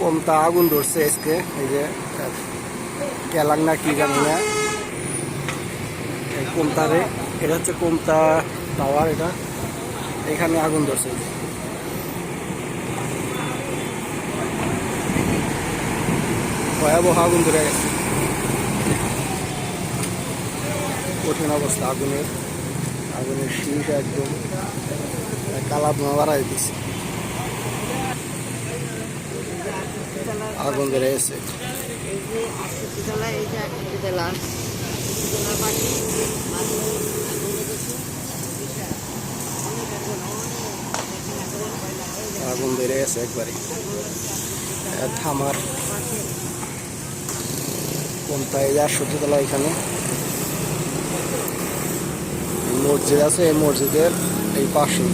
কমতা আগুন ধরছে আজকে, এই যে কেলাং না কি জানি না। কমতারে এটা হচ্ছে কমতা টাওয়ার এটা। এখানে আগুন ধরছে। ভয়াবহ আগুন ধরে গেছে। কঠিন অবস্থা আগুনের। আগুনের শীত একদম কালা ধোঁয়া বাড়াই দিছে আগুন ধরে গেছে এই যে আশিতলা এই যে আশিতলা আশিতলা পানি মাঝে আগুন লেগেছে বিশাল। অনেক আগুন, অনেক। দেখেন আগুনের ভয় লাগে। এই যে আগুন ধরে গেছে একবারে। থামার। কোনটা এই যে এখানে। মসজিদ আছে, এই মসজিদের এই পাশে